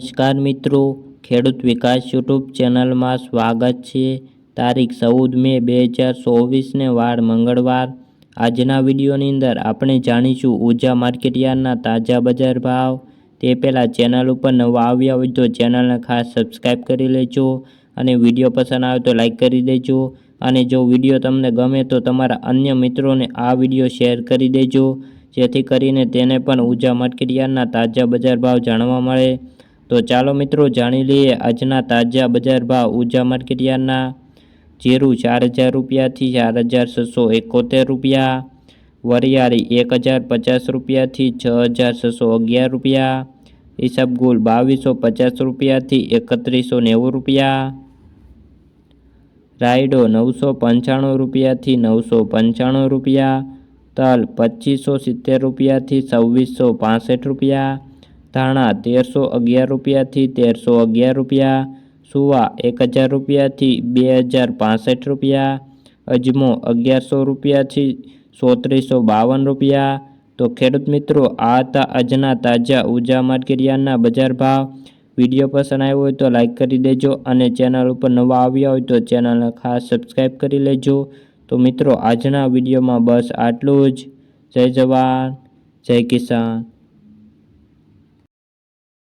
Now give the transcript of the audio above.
નમસ્કાર મિત્રો, ખેડૂત વિકાસ યુટ્યુબ ચેનલમાં સ્વાગત છે. તારીખ ચૌદ મે બે હજાર ચોવીસને વાર મંગળવાર. આજના વિડીયોની અંદર આપણે જાણીશું ઊર્જા માર્કેટયાર્ડના તાજા બજાર ભાવ. તે પહેલાં ચેનલ ઉપર નવા આવ્યા હોય તો ચેનલને ખાસ સબસ્ક્રાઈબ કરી લેજો અને વીડિયો પસંદ આવે તો લાઇક કરી દેજો. અને જો વીડિયો તમને ગમે તો તમારા અન્ય મિત્રોને આ વીડિયો શેર કરી દેજો, જેથી કરીને તેને પણ ઊર્જા માર્કેટયાર્ડના તાજા બજાર ભાવ જાણવા મળે. તો ચાલો મિત્રો જાણી લઈએ આજના તાજા બજાર ભાવ. ઊર્જા માર્કેટયાર્ડના જીરું ચાર હજાર રૂપિયાથી ચાર હજાર છસો એકોતેર રૂપિયા. વરિયાળી એક હજાર પચાસ રૂપિયાથી છ હજાર છસો અગિયાર રૂપિયા. ઈસબગુલ બાવીસો પચાસ રૂપિયાથી એકત્રીસો નેવું રૂપિયા. રાયડો નવસો પંચાણું રૂપિયાથી નવસો પંચાણું રૂપિયા. તલ પચીસો સિત્તેર રૂપિયાથી છવ્વીસો પાસઠ રૂપિયા. ધાણા તેરસો અગિયાર રૂપિયાથી તેરસો અગિયાર રૂપિયા, સુવા એક હજાર રૂપિયાથી બે હજાર પાસઠ રૂપિયા, અજમો અગિયારસો રૂપિયાથી સોત્રીસો બાવન રૂપિયા. તો ખેડૂત મિત્રો, આ હતા આજના તાજા ઊર્જા માર્કેટિયાના બજાર ભાવ. વીડિયો પસંદ આવ્યો હોય તો લાઈક કરી દેજો અને ચેનલ ઉપર નવા આવ્યા હોય તો ચેનલને ખાસ સબસ્ક્રાઈબ કરી લેજો. તો મિત્રો, આજના વિડીયોમાં બસ આટલું જ. જય જવાન, જય કિસાન.